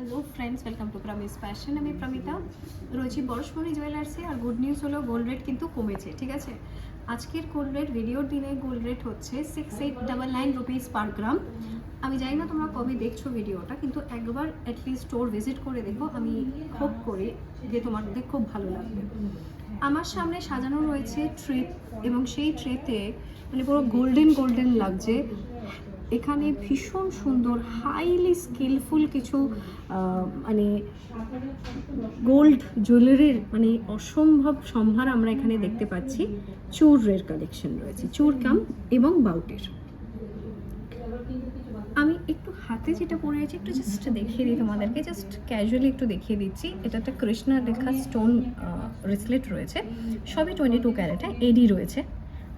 Hello friends welcome to promise fashion আমি প্রমিতা। রয়েছি বরসমণি জুয়েলার্সে আর গুড নিউজ হলো গোল্ড রেট কিন্তু কমেছে, ঠিক আছে? আজকের গোল্ড রেট ভিডিওর দিনে গোল্ড রেট হচ্ছে six eight double nine rupees per gram আমি জানি না তোমরা কবে দেখছ ভিডিওটা কিন্তু একবার অ্যাটলিস্ট স্টোর ভিজিট করে দেখো। আমি হোপ করি যে তোমাদের খুব ভালো লাগবে। আমার সামনে সাজানো রয়েছে ট্রে এবং সেই ট্রেতে মানে পুরো গোল্ডেন গোল্ডেন লাগছে। এখানে ভীষণ সুন্দর হাইলি স্কিলফুল কিছু মানে গোল্ড জুয়েলারির মানে অসম্ভব সম্ভার আমরা এখানে দেখতে পাচ্ছি। চুরের কালেকশন রয়েছে, চুর কাম এবং বাউটের। আমি একটু হাতে যেটা পরে আছি, একটু জাস্ট দেখিয়ে দিই তোমাদেরকে জাস্ট ক্যাজুয়ালি একটু দেখিয়ে দিচ্ছি। এটা একটা কৃষ্ণা রেখা স্টোন রেসলেট রয়েছে। সবই টোয়েন্টি টু ক্যারেটে এডি রয়েছে।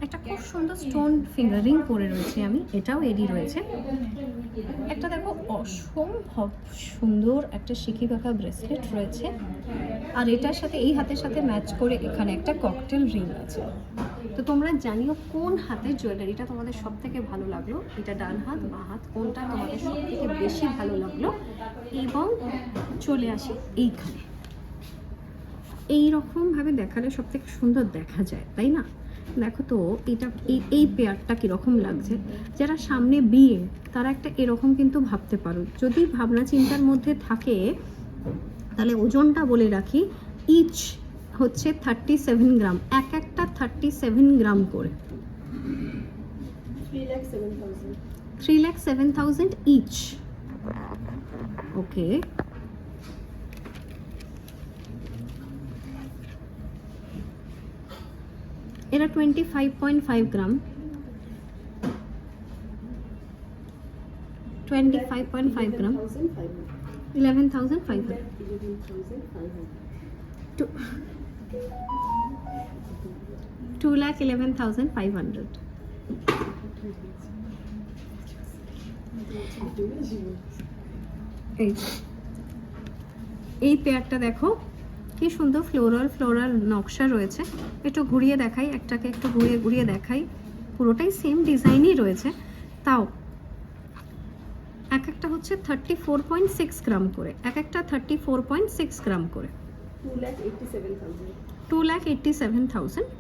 একটা খুব সুন্দর স্টোন ফিঙ্গারিং পরে রয়েছে আমি, এটাও এডি রয়েছে। একটা দেখো অসম্ভব সুন্দর একটা শিখি কাকা ব্রেসলেট রয়েছে, আর এটার সাথে, এই হাতের সাথে ম্যাচ করে এখানে একটা ককটেল রিং আছে। তো তোমরা জানিও কোন হাতের জুয়েলারিটা তোমাদের সব থেকে ভালো লাগল? এটা ডান হাত, বা হাত, কোনটা তোমাদের সব থেকে বেশি ভালো লাগল? এবং চলে আসি এইখানে। এই রকম দেখালে সব থেকে সুন্দর দেখা যায়, তাই না? দেখো তো এটা এই এই পেয়ারটা কীরকম লাগছে? যারা সামনে বিয়ে তারা একটা এরকম কিন্তু ভাবতে পারো। যদি ভাবনা চিন্তার মধ্যে থাকে তাহলে ওজনটা বলে রাখি ইচ হচ্ছে থার্টি সেভেন গ্রাম। এক একটা থার্টি সেভেন গ্রাম করে। Three lakh seven thousand each okay এরা twenty five point five gram twenty five point five gram. Eleven thousand five hundred. Two lakh eleven thousand five hundred এই পেয়ারটা দেখো কি সুন্দর floral floral নকশা রয়েছে। একটু ঘুরিয়ে দেখাই একটাকে একটু ঘুরিয়ে ঘুরিয়ে দেখাই। পুরোটাই সেম ডিজাইনই রয়েছে। তাও এক একটা হচ্ছে thirty four point six gram করে। এক একটা thirty four point six gram করে. Two lakh eighty seven thousand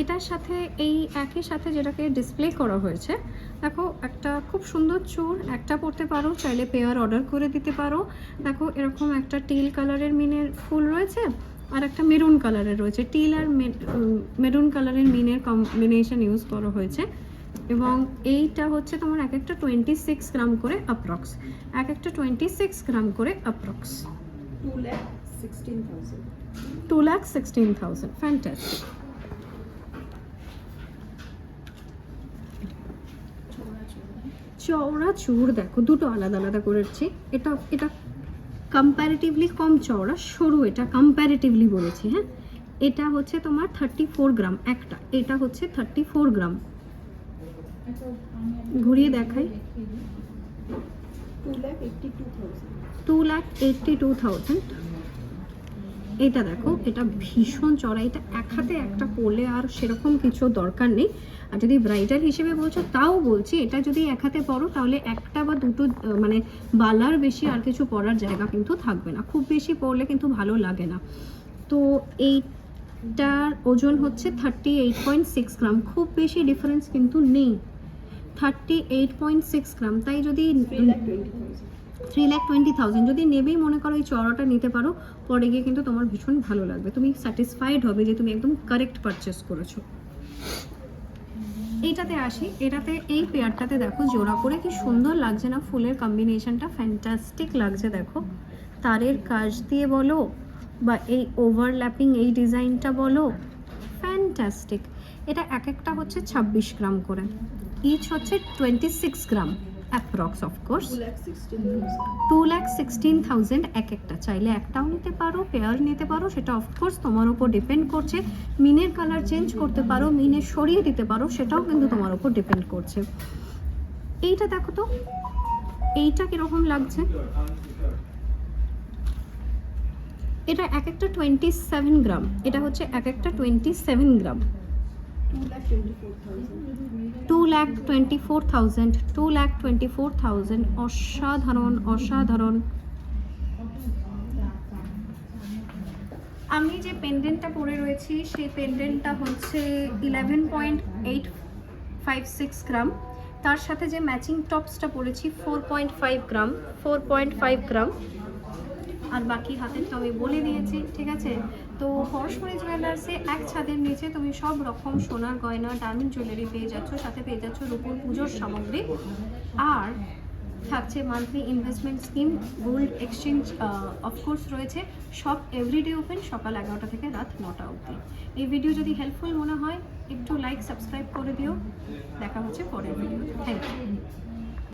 এটার সাথে এই একই সাথে যেটাকে ডিসপ্লে করা হয়েছে দেখো একটা খুব সুন্দর চোর একটা পড়তে পারো চাইলে পেয়ার অর্ডার করে দিতে পারো। দেখো এরকম একটা টিল কালারের মিনের ফুল রয়েছে আর একটা মেরুন কালারের রয়েছে। টিল আর মেরুন কালারের মিনের কম্বিনেশন ইউজ করা হয়েছে। এবং এইটা হচ্ছে তোমার এক একটা টোয়েন্টি সিক্স গ্রাম করে অ্যাপ্রক্স এক একটা টোয়েন্টি সিক্স গ্রাম করে approx two lakh sixteen thousand two lakh sixteen thousand fantastic চওড়া চুর দেখো দুটো আলাদা আলাদা করেছি। এটা এটা কম্প্যারেটিভলি কম চওড়া সরু এটা কম্প্যারেটিভলি বলেছি হ্যাঁ? এটা হচ্ছে তোমার থার্টি ফোর গ্রাম একটা। এটা হচ্ছে থার্টি ফোর গ্রাম। ঘুরিয়ে দেখাই. Two lakh eighty two thousand এটা দেখো, এটা ভীষণ চড়া, এটা এক হাতে একটা পরলে আর সেরকম কিছু দরকার নেই। আর যদি ব্রাইডাল হিসেবে বলছো, তাও বলছি, এটা যদি এক হাতে পরো তাহলে একটা বা দুটো মানে বালার বেশি আর কিছু পরার জায়গা কিন্তু থাকবে না। খুব বেশি পরলে কিন্তু ভালো লাগে না। তো এই এইটার ওজন হচ্ছে thirty eight point six gram. খুব বেশি ডিফারেন্স কিন্তু নেই। Thirty eight point six gram. তাই যদি থ্রি ল্যাক টোয়েন্টি থাউজেন্ড যদি নেবেই, মনে করো এই চড়াটা নিতে পারো, পরে গিয়ে কিন্তু তোমার ভীষণ ভালো লাগবে। তুমি স্যাটিসফাইড হবে যে তুমি একদম কারেক্ট পারচেস করেছ। এইটাতে আসি। এটাতে এই পেয়ারটাতে দেখো, জোড়া করে কি সুন্দর লাগছে না? ফুলের কম্বিনেশনটা ফ্যান্টাস্টিক লাগছে, দেখো। তারের কাজ দিয়ে বলো, বা এই ওভারল্যাপিং এই ডিজাইনটা বলো ফ্যান্টাস্টিক এটা এক একটা হচ্ছে ছাব্বিশ গ্রাম করে। ইচ হচ্ছে twenty six gram. Approx of course. Two lakh sixteen thousand এক একটা। চাইলে একটাও নিতে পারো পেয়ার নিতে পারো সেটা অফকোর্স তোমার উপর ডিপেন্ড করছে। মিনের কালার চেঞ্জ করতে পারো মিনে সরিয়ে দিতে পারো সেটাও কিন্তু তোমার উপর ডিপেন্ড করছে। এইটা দেখো তো এইটা কীরকম লাগছে? এটা এক একটা টোয়েন্টি সেভেন গ্রাম এটা হচ্ছে এক একটা twenty seven gram two lakh twenty four thousand two lakh twenty four thousand অসাধারণ অসাধারণ। আমি যে পেন্ডেন্টটা পরে রয়েছি, সেই পেন্ডেন্টটা হচ্ছে eleven point eight five six gram তার সাথে যে ম্যাচিং টপসটা পরেছি four point five gram four point five gram আর বাকি হাতের তো আমি বলে দিয়েছি, ঠিক আছে? তো পরশমণি জুয়েলার্সে এক ছাদের নিচে তুমি সব রকম সোনার গয়না ডায়মন্ড জুয়েলারি পেয়ে যাচ্ছ, সাথে পেয়ে যাচ্ছ রূপোর পুজোর সামগ্রী। আর থাকছে monthly investment scheme gold exchange of course রয়েছে। সব এভরিডে ওপেন সকাল এগারোটা থেকে রাত নটা অবধি। এই ভিডিও যদি হেল্পফুল মনে হয়, একটু লাইক সাবস্ক্রাইব করে দিও। দেখা হচ্ছে পরের ভিডিও থ্যাংক ইউ